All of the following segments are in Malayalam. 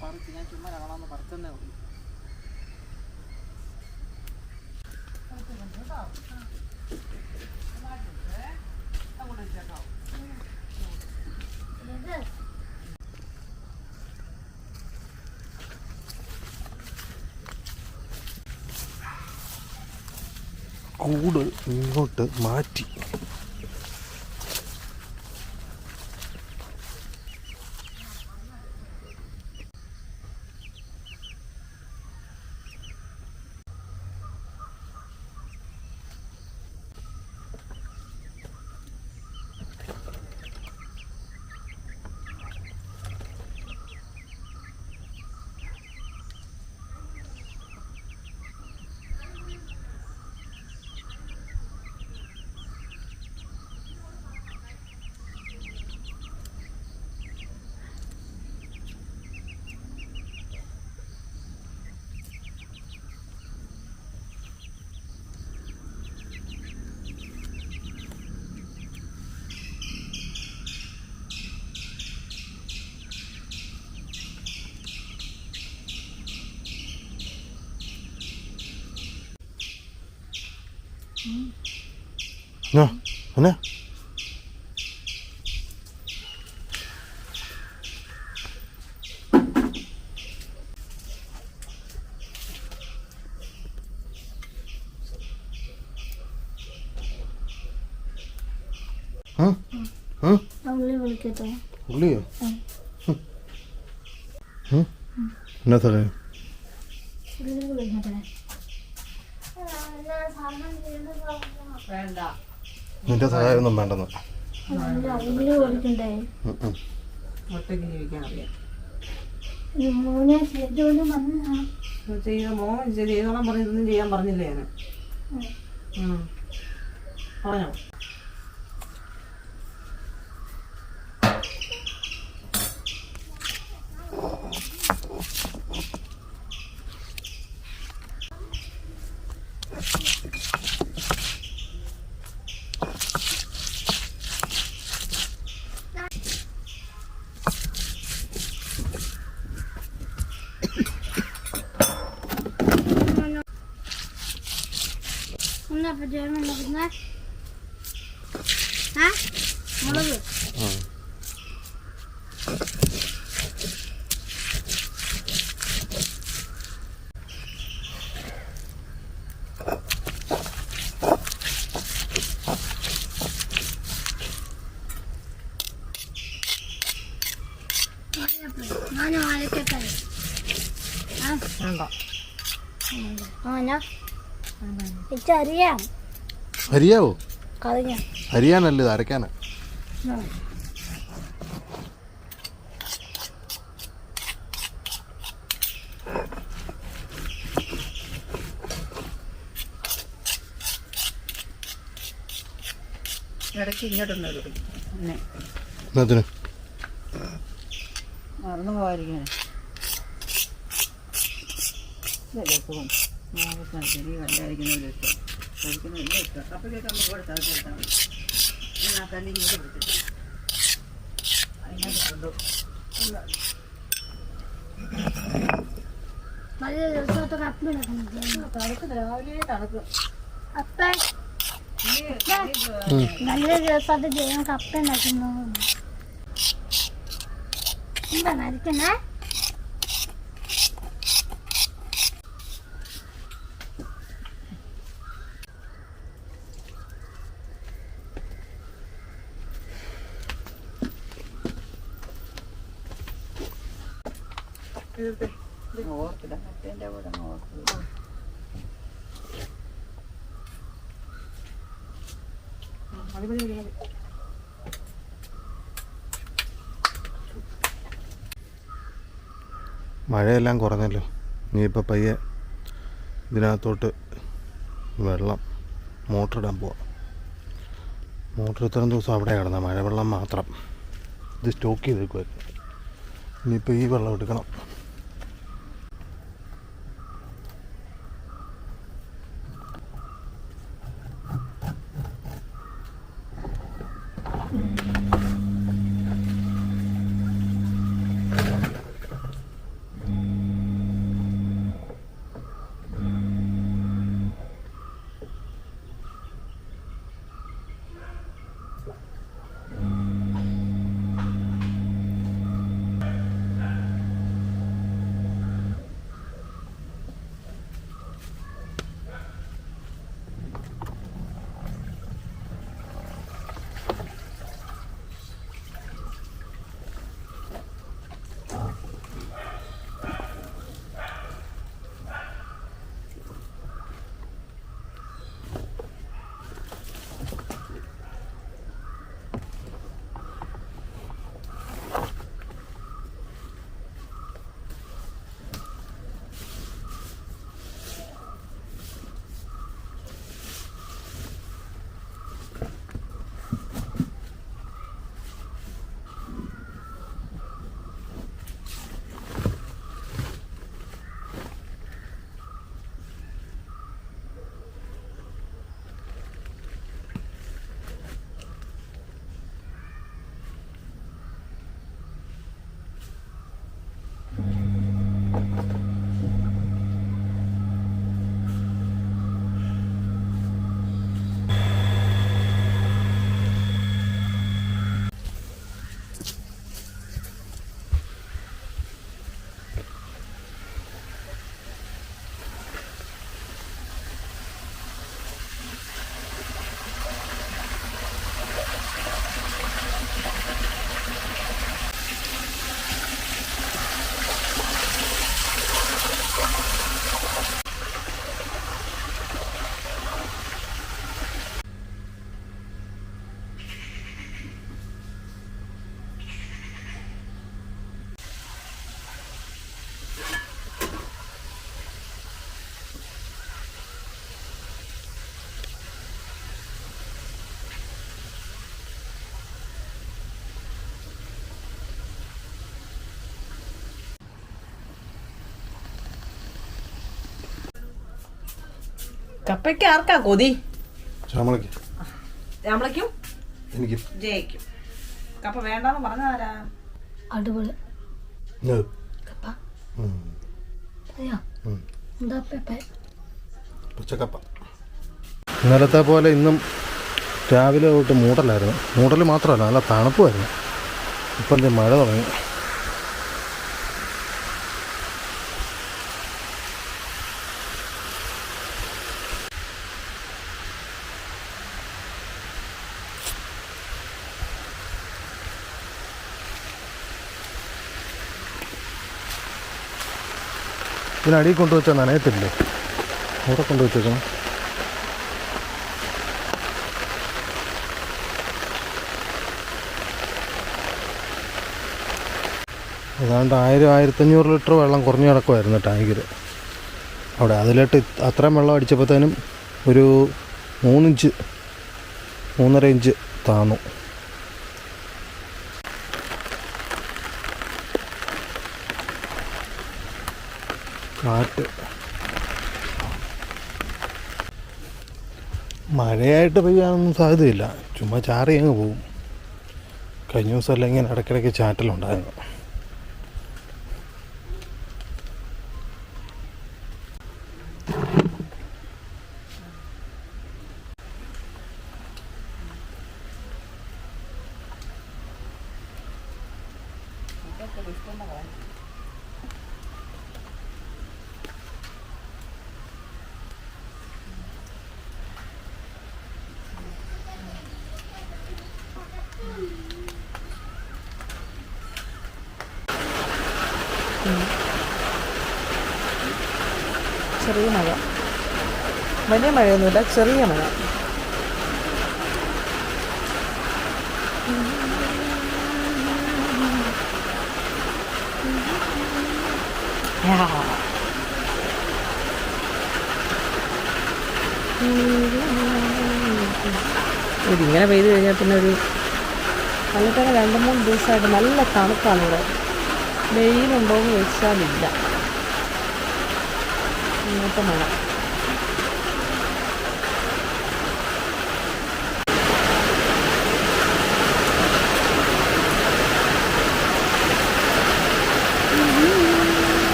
പോയി പറിച്ച് ഞാൻ ചുമ്മാ കാണാമെന്ന് പറിച്ചെന്നേ ഉള്ളൂ. കൂട് ഇങ്ങോട്ട് മാറ്റി. ആ എന്നാ er. ഉള്ളിയോ. എന്നാ സാറേ ഉള്ളി വിളിക്കട്ടെ വേണ്ട നിന്റെ സഹായമൊന്നും വേണ്ടെന്ന് ചെയ്തോളം പറഞ്ഞതൊന്നും ചെയ്യാൻ പറഞ്ഞില്ലേ ഞാൻ പറഞ്ഞോ മുളക്. ഞാൻ ആ. വേണ്ട. ആ ഞാൻ എനിക്കറിയാം. അരിയാവോ കറിയാം അരിയാനല്ല ഇത് അരക്കാനാ? ഇടയ്ക്ക് ഇങ്ങോട്ടൊന്നും എടുക്കും. പിന്നെ എന്നതിന് മറന്നു പോകാതിരിക്കാനെ. ഇതല്ലേ അതിനകത്ത് കൊണ്ടു നല്ല ദിവസത്തെ കപ്പ് കപ്പ ഉണ്ടാക്കുന്നു എന്താ ഇത് ഇത് ഓർത്തില്ല മറ്റേന്റെ കൂടെ അങ്ങ് ഓർത്തില്ല മതി മതി മതി മതി മഴയെല്ലാം കുറഞ്ഞല്ലോ. ഇനിയിപ്പോൾ പയ്യെ ഇതിനകത്തോട്ട് വെള്ളം മോട്ടർ ഇടാൻ പോവാം. മോട്ടർ ഇത്രയും ദിവസം അവിടെ കിടന്ന മഴവെള്ളം മാത്രം ഇത് സ്റ്റോക്ക് ചെയ്ത് വെക്കുമായിരുന്നു ഇനിയിപ്പോൾ ഈ വെള്ളം എടുക്കണം. കപ്പയ്ക്ക് ആർക്കാ കൊതി? ശ്യാമളയ്ക്ക്. ശ്യാമളയ്ക്കും? എനിക്ക്. ജയിക്കും. കപ്പ വേണ്ടെന്ന് പറഞ്ഞാരാ അടിപൊളി. കപ്പ. എന്താ പച്ചക്കപ്പ. ഇന്നലത്തെ പോലെ ഇന്നും രാവിലെ തൊട്ട് മൂടലായിരുന്നു. മൂടൽ മാത്രമല്ല നല്ല തണുപ്പുമായിരുന്നു. ഇപ്പം ദേ മഴ തുടങ്ങി. ഇതിനടിയിൽ കൊണ്ടുവച്ചാൽ നനയത്തില്ലേ? അവിടെ കൊണ്ടുവച്ചേക്കണം. ഏതാണ്ട് ആയിരം ആയിരത്തഞ്ഞൂറ് ലിറ്റർ വെള്ളം കുറഞ്ഞു കിടക്കുമായിരുന്നു ടാങ്കിൽ അവിടെ അതിലിട്ട് അത്രയും വെള്ളം അടിച്ചപ്പോഴത്തേനും ഒരു മൂന്നിഞ്ച് മൂന്നര ഇഞ്ച് താന്നു. കാറ്റ്. മഴയായിട്ട് പെയ്യാനൊന്നും സാധ്യതയില്ല. ചുമ്മാ ചാറി അങ്ങ് പോവും. കഴിഞ്ഞ ദിവസമല്ല ഇങ്ങനെ ഇടയ്ക്കിടയ്ക്ക് ചാറ്റലുണ്ടായിരുന്നു. ചെറിയ മഴ. വലിയ മഴയൊന്നുമില്ല ചെറിയ മഴ. ഇതിങ്ങനെ പെയ്തു കഴിഞ്ഞാൽ പിന്നെ ഒരു നല്ല രണ്ട് മൂന്ന് ദിവസമായിട്ട് നല്ല തണുപ്പാണ് ഇവിടെ. വെയിലുണ്ടോ എന്ന് ചോദിച്ചാലില്ല. ഇങ്ങനത്തെ മഴ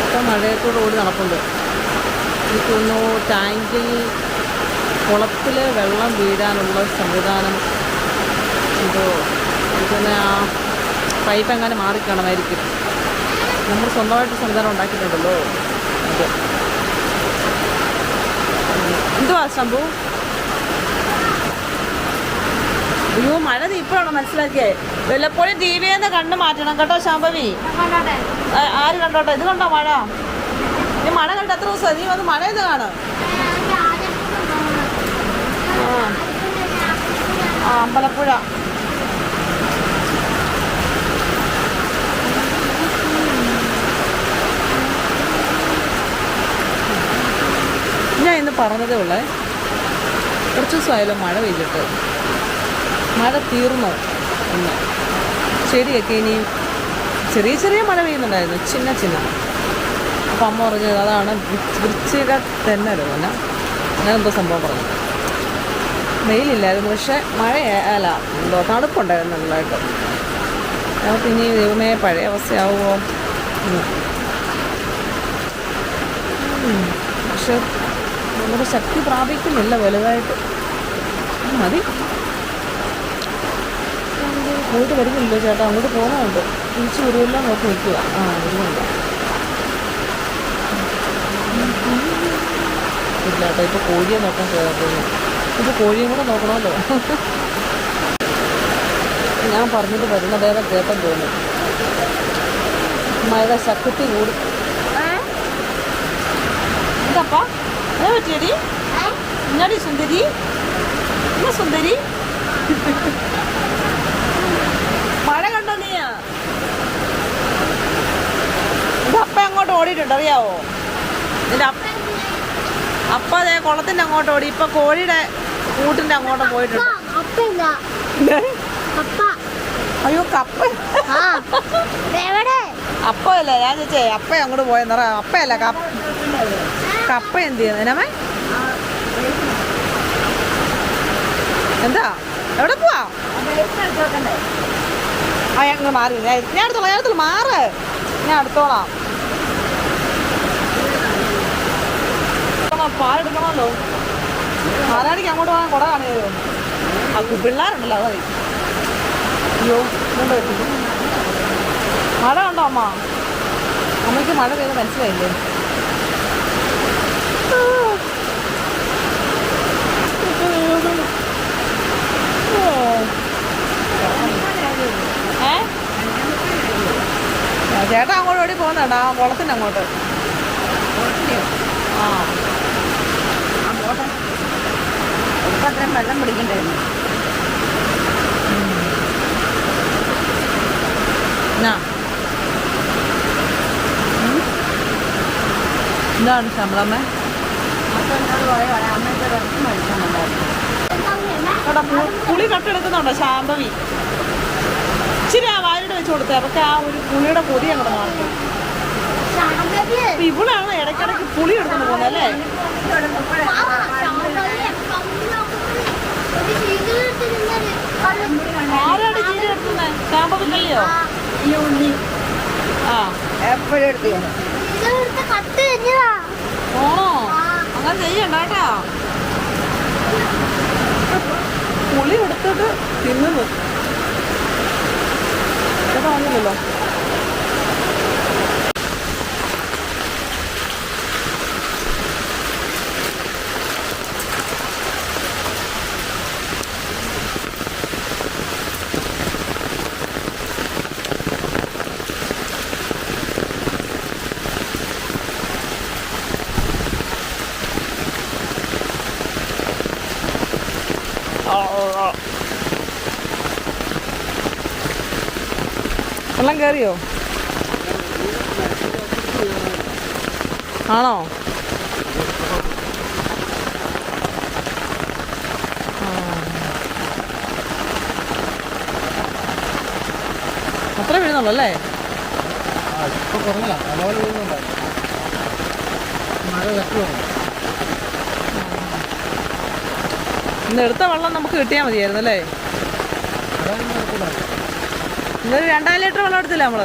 ഇപ്പം മഴയത്തോട് ഓടി നടപ്പുണ്ട് എനിക്ക് തോന്നുന്നു ടാങ്കിൽ കുളത്തിൽ വെള്ളം വീഴാനുള്ള സംവിധാനം എന്തോ പിന്നെ ആ പൈപ്പ് എങ്ങനെ മാറിക്കാണമായിരിക്കും നമ്മൾ സ്വന്തമായിട്ട് സംവിധാനം ഉണ്ടാക്കിയിട്ടുണ്ടല്ലോ. അതെ. എന്തുവാ ശംഭു? അയ്യോ മഴ ഇപ്പോഴാണോ മനസ്സിലാക്കിയേ? വല്ലപ്പോഴും ടി വിന്ന് കണ്ണ് മാറ്റണം കേട്ടോ ശാംഭവി. ആര് കണ്ടോട്ടെ? ഇത് കണ്ടോ മഴ? നീ മഴ കണ്ട എത്ര ദിവസം നീ വന്ന് മഴ ഇത് കാണും. ആ. അമ്പലപ്പുഴ. ഞാൻ ഇന്ന് പറഞ്ഞതേ ഉള്ളേ കുറച്ച് ദിവസമായാലും മഴ പെയ്തിട്ട്. മഴ തീർന്നു ഇന്ന്. ചെടിയൊക്കെ ഇനിയും ചെറിയ ചെറിയ മഴ പെയ്യുന്നുണ്ടായിരുന്നു ചിന്ന ചിന്ന. അപ്പം അമ്മ പറഞ്ഞത് അതാണ് വൃച്ചിക തന്നെ അല്ല അങ്ങനെ എന്തോ സംഭവം പറഞ്ഞു വെയിലില്ലായിരുന്നു പക്ഷെ മഴ അല്ല എന്തോ തണുപ്പുണ്ടായിരുന്നു നല്ലതായിട്ട് നമുക്ക് ഇനി ദൈവമേ പഴയ അവസ്ഥയാവുമോ. പക്ഷെ നമ്മുടെ ശക്തി പ്രാപിക്കുന്നില്ല വലുതായിട്ട്. മതി. പോയിട്ട് വരുന്നില്ലോ ചേട്ടാ അങ്ങോട്ട് പോകുന്നുണ്ട്. തിരിച്ചു വരുമല്ലോ നോക്കി നിൽക്കുക. ആ വരുന്നുണ്ട്. ഇല്ല കേട്ടോ ഇപ്പോൾ കോഴിയെ നോക്കാൻ പോകുന്നു ഇപ്പോൾ കോഴിയും കൂടെ നോക്കണമല്ലോ. ഞാൻ പറഞ്ഞിട്ട് വരുന്നതേറെ കേട്ടം തോന്നി. മഴ ശക്തി കൂടി. എന്താപ്പാ എന്താ പറ്റിയടി എന്നാടി സുന്ദരി? എന്നാ സുന്ദരി? മഴ കണ്ടോ നീയാ നിന്റെ അപ്പ അങ്ങോട്ട് ഓടിയിട്ടുണ്ട് അറിയാവോ? നിന്റെ അപ്പ അപ്പ അതേ കുളത്തിന്റെ അങ്ങോട്ട് ഓടി. ഇപ്പൊ കോഴിയുടെ കൂട്ടിന്റെ അങ്ങോട്ട് പോയിട്ടുണ്ട്. അയ്യോ കപ്പ. അപ്പയല്ല? ഞാൻ ചേച്ചേ അപ്പ അങ്ങോട്ട് പോയെന്നറ അപ്പയല്ല? കപ്പ. കപ്പ എന്ത് ചെയ്യുന്നത് എന്നമ്മേ എന്താ? എവിടെ പോവാ? ആ ഞങ്ങൾ മാറി ഞാൻ ഞാൻ അടുത്തോളാം ഞാൻ അടുത്തോളാം. മാറ്. ഞാൻ അടുത്തോളാം. എടുക്കണം, പാലെടുക്കണമല്ലോ. ആരാടിക്ക് അങ്ങോട്ട് പോകാൻ കുട കാണിയത് ആ പിള്ളേരുണ്ടല്ലോ അതായി അയ്യോ മഴ ഉണ്ടോ അമ്മ? അമ്മയ്ക്ക് മഴ പെയ്ത് മനസ്സിലായില്ലേ? ചേട്ടാ അങ്ങോട്ട് ഓടി പോകുന്നേട്ടാ കുളത്തിന്റെ അങ്ങോട്ട് ആ. അത്രയും വെള്ളം പിടിക്കണ്ടായിരുന്നു? എന്താണ് ശമ്പളമ്മ അപ്പോൾ പുളി കട്ടെടുക്കുന്നുണ്ടോ ശാന്തവി ഇച്ചിരി ആ വായുടെ വെച്ച് കൊടുത്തേ. അപ്പൊ ആ ഒരു പുളിയുടെ പൊടി അങ്ങോട്ട് മാറും ഇവിടെയാണ് ഇവളാണ് ഇടയ്ക്കിടയ്ക്ക് പുളി എടുത്തോണ്ട് പോലെ അല്ലേ? ആരാണ് ചീര എടുക്കുന്നത് ശാമ്പവി കയ്യോ ഈ ഉള്ളി ആ എപ്പോഴും എടുത്ത് കട്ട് ഓണോ അങ്ങനെ ചെയ്യണ്ട കേട്ടോ പുളി എടുത്തിട്ട് തിന്നുന്നു ചേട്ടാ വെള്ളം കയറിയോ ആണോ. അത്ര വീഴുന്നുള്ളൂ അല്ലേ? ഇന്ന് എടുത്ത വെള്ളം നമുക്ക് കിട്ടിയാൽ മതിയായിരുന്നു അല്ലേ? ഇന്നൊരു രണ്ടാം ലിറ്റർ വെള്ളം എടുത്തില്ല നമ്മൾ?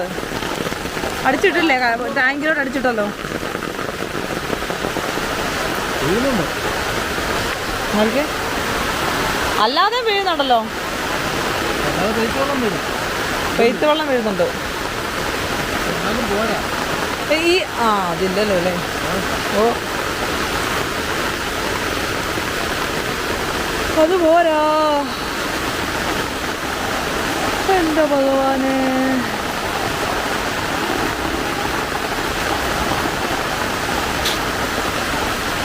അടിച്ചിട്ടില്ലേ? ടാങ്കിലോട്ട് അടിച്ചിട്ടല്ലോ. അല്ലാതെ വീഴുന്നുണ്ടല്ലോ. പെയ്ത്ത് വെള്ളം വീഴുന്നുണ്ട്. ഈ ആ അതില്ലല്ലോ അല്ലേ? ഓ. അത് പോരാ. എന്റെ ഭഗവാനെ?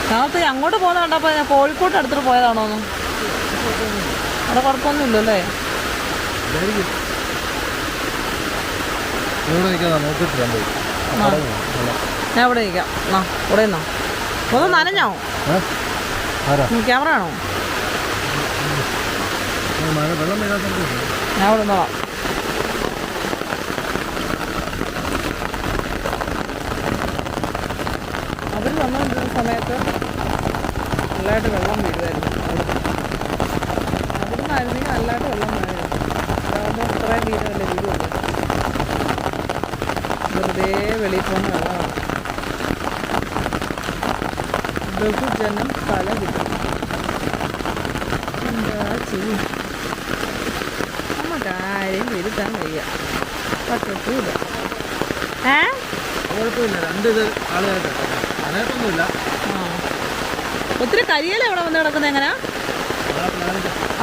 ഞങ്ങൾക്ക് അങ്ങോട്ട് പോകുന്ന കണ്ടപ്പോ ഞാൻ കോഴിക്കോട്ട് അടുത്തിട്ട് പോയതാണോന്ന്. അവിടെ കുഴപ്പമൊന്നും ഇല്ലല്ലേ. ഞാൻ ഇവിടെ നിൽക്കാം. ആ ഇവിടെ നിന്നോ. ഒന്ന് നനഞ്ഞോ? ക്യാമറ ആണോ ഞാൻ ഇവിടെ നിന്നോളാം. അവർ വന്നുകൊണ്ടിരുന്ന സമയത്ത്? നല്ലതായിട്ട് വെള്ളം വീഴുമായിരുന്നു അവിടെ ആയിരുന്നെങ്കിൽ നല്ലതായിട്ട് വെള്ളം വീഴുമായിരുന്നു അതാകുമ്പോൾ ഇത്രയും വീരമല്ലേ വീടുള്ളൂ വെറുതെ വെളിയിൽ പോകുന്ന വെള്ളമാണ്. ബഹുജനം പല കിട്ടും എന്താ ചെയ്യും? നമുക്ക് ആരെയും വരുത്താൻ വയ്യ. പറ്റത്തൂല ഏ? കുഴപ്പമില്ല. രണ്ട് ഇത് ആ. ഒത്തിരി കരിയല ഇവിടെ വന്ന് കിടക്കുന്നത് എങ്ങനെയാ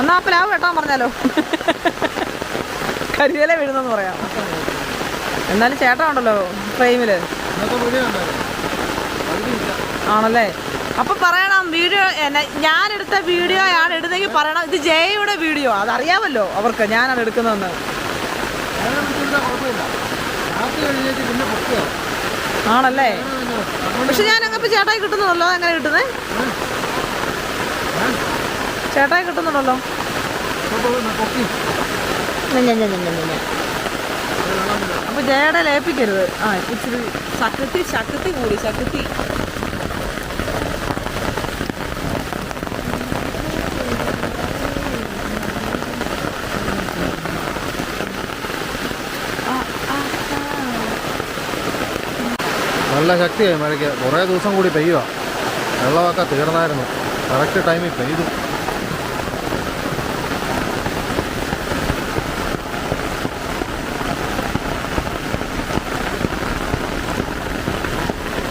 എന്നാ പ്ലാവ് വെട്ടാൻ പറഞ്ഞാലോ? കരിയല വീഴുന്നെന്ന് പറയാം. എന്നാലും ചേട്ടൻ ഉണ്ടല്ലോ ഫ്രെയിമിൽ. ആണല്ലേ? അപ്പൊ പറയണം വീഡിയോ എന്നെ ഞാൻ എടുത്ത വീഡിയോ ആണ് എടുത്തെങ്കിൽ പറയണം. ഇത് ജയയുടെ വീഡിയോ. അതറിയാമല്ലോ അവർക്ക് ഞാനാണ് എടുക്കുന്നതെന്ന്. പിന്നെ ആണല്ലേ? പക്ഷെ ഞാൻ അങ്ങനെ ചേട്ടായി കിട്ടുന്നുണ്ടല്ലോ. അങ്ങനെ കിട്ടുന്നേ? ചേട്ടായി കിട്ടുന്നുണ്ടല്ലോ. അപ്പൊ ജയയുടെ ലേപ്പിക്കരുത്. ആ ഇച്ചിരി ശക്തി ശക്തി കൂടി ശക്തി. നല്ല ശക്തിയായി. മഴയ്ക്ക് കുറേ ദിവസം കൂടി പെയ്യുക. വെള്ളമൊക്കെ തീർന്നായിരുന്നു. കറക്റ്റ് ടൈമിൽ പെയ്തു.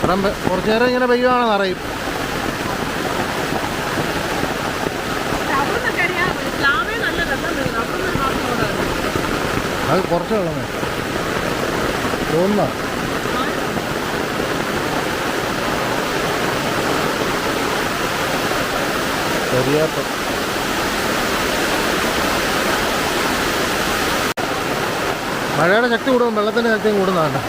കാരണം കുറച്ച് നേരം ഇങ്ങനെ പെയ്യുവാണെന്ന് അറിയും. അത് കുറച്ച് വെള്ളം വേണം തോന്നുന്ന ശരിയാത്ത മഴയുടെ ശക്തി കൂടും വെള്ളത്തിന്റെ ശക്തിയും കൂടുന്നതാണ്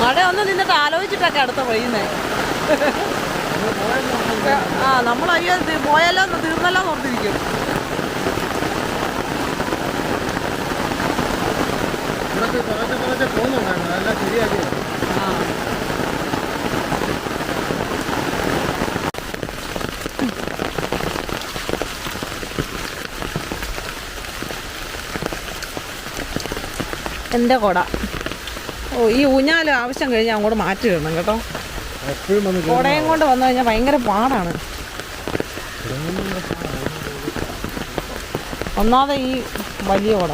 മഴ ഒന്ന് ആലോചിച്ചിട്ടൊക്കെ അടുത്ത പെയ്യുന്നേ ആ നമ്മൾ അയ്യോ പോയാലോ തീർന്നല്ലോ ഓർത്തിരിക്കും. എന്റെ കൊട. ഓ ഈ ഊഞ്ഞാൽ ആവശ്യം കഴിഞ്ഞാൽ അങ്ങോട്ട് മാറ്റി ഇടണം കേട്ടോ. കുടയും കൊണ്ട് വന്നു കഴിഞ്ഞാൽ ഭയങ്കര പാടാണ്. ഒന്നാതെ ഈ വലിയ കുട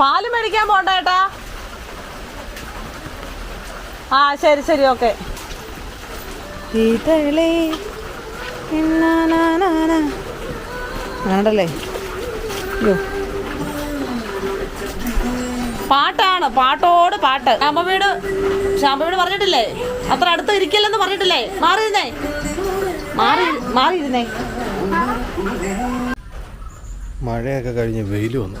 പാൽ മേടിക്കാൻ പോണ്ട ഏട്ടാ. ആ ശരി ശരി ഓക്കെ. ആണ്ടല്ലേ അയ്യോ. പാട്ടാണ് പാട്ടോട് പാട്ട്. ശാമ്പവീട് ശാമ്പവീട് ശാമ്പ വീട് പറഞ്ഞിട്ടില്ലേ? അത്ര അടുത്ത് ഇരിക്കില്ലെന്ന് പറഞ്ഞിട്ടില്ലേ? മാറിയിരുന്നേ? മാറി മാറിയിരുന്നേ. മഴയൊക്കെ കഴിഞ്ഞ് വെയിൽ വന്നു.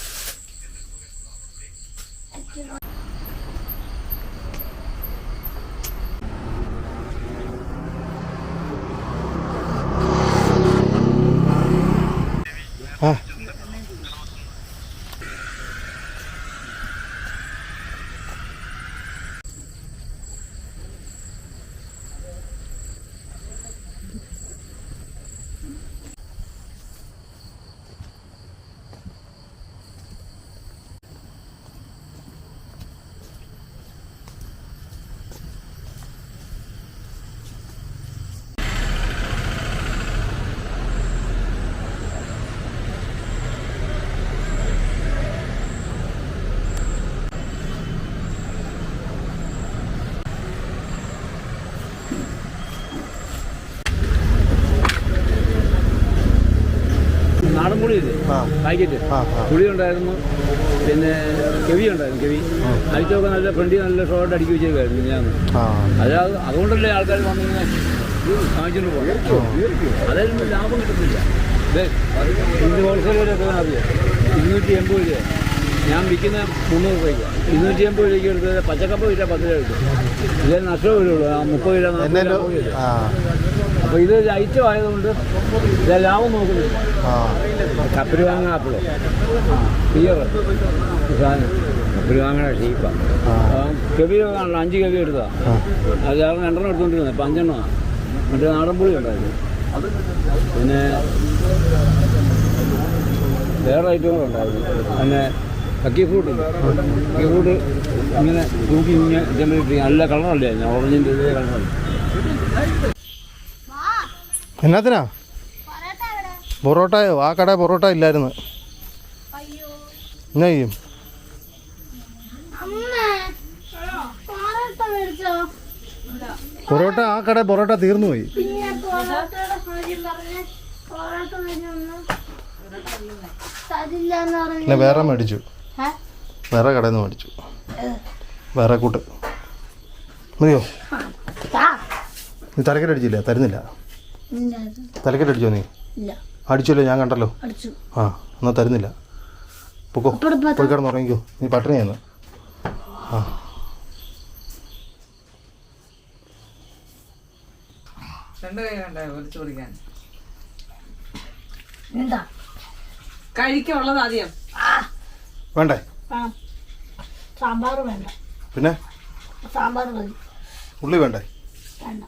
ആ ആ പാക്കറ്റ്. പുളി ഉണ്ടായിരുന്നു പിന്നെ കെവി ഉണ്ടായിരുന്നു കെവി അടിച്ചൊക്കെ നല്ല ഫ്രണ്ടി നല്ല ഷോട്ട് അടിക്കി വെച്ചേക്കായിരുന്നു ഞാൻ ആ. അത് അത് അതുകൊണ്ടല്ലേ ആൾക്കാർ വന്നിങ്ങനെ വാങ്ങിച്ചുകൊണ്ട് പോകണം അതായത് ലാഭം കിട്ടുന്നില്ല അറിയാം ഇരുന്നൂറ്റി എൺപത് രൂപ. ഞാൻ വിൽക്കുന്ന മുന്നൂറ് രൂപയ്ക്ക്. ഇരുന്നൂറ്റി എൺപത് രൂപയ്ക്ക് എടുത്തത് പച്ചക്കപ്പ വിറ്റാൽ പത്ത് രൂപ കിട്ടും. ഇതിൽ നഷ്ടം വരുള്ളൂ. ആ മുപ്പത് രൂപ നാൽപ്പത് രൂപ ആ. അപ്പോൾ ഇത് ഐറ്റം ആയതുകൊണ്ട് ലാഭം നോക്കുന്നില്ല ആ. കപ്പൽ വാങ്ങാൻ ആപ്പിളോ സാധനം. കപ്പൽ വാങ്ങണ ഷീപ്പാണ് കവി കാണണം. അഞ്ച് കവി എടുത്താ അത് കാരണം രണ്ടെണ്ണം എടുത്തോണ്ടിരുന്നത്. അഞ്ചെണ്ണമാണ് മറ്റേ നാടൻ പുളി ഉണ്ടായിരുന്നു. പിന്നെ വേറെ ഐറ്റങ്ങളുണ്ടായിരുന്നു പിന്നെ കക്കി ഫ്രൂട്ട് കക്കി ഫ്രൂട്ട് ഇങ്ങനെ തൂക്കി ഇങ്ങനെ ചെമ്പിലിട്ട് നല്ല കളറല്ലേ ഓറഞ്ചിന്റെ ഇതേ കളറല്ല എന്നാത്തിനാ? പൊറോട്ടയോ? ആ കട പൊറോട്ട ഇല്ലായിരുന്നു. എന്നാ ചെയ്യും? പൊറോട്ട ആ കട പൊറോട്ട തീർന്നു പോയി. പിന്നെ വേറെ മേടിച്ചു? വേറെ കടയിൽ നിന്ന് മേടിച്ചു. വേറെ കൂട്ട്. മതിയോ. നീ തലക്കെട്ടടിച്ചില്ല തരുന്നില്ല. ഇല്ല, തലക്കെട്ടടിച്ചോ നീ? ഇല്ല. അടിച്ചല്ലോ ഞാൻ കണ്ടല്ലോ. അടിച്ചു. ആ എന്നാ തരുന്നില്ല. പൊക്കോ പോയി കിടന്ന് ഉറങ്ങിക്കോ. നീ പട്ടിണിയാന്ന് ആ. കഴിക്കുള്ളത് ആദ്യം. വേണ്ടേ? ആ. സാമ്പാർ വേണ്ട. പിന്നെ? സാമ്പാർ ഉള്ളി വേണ്ടേ? വേണ്ട.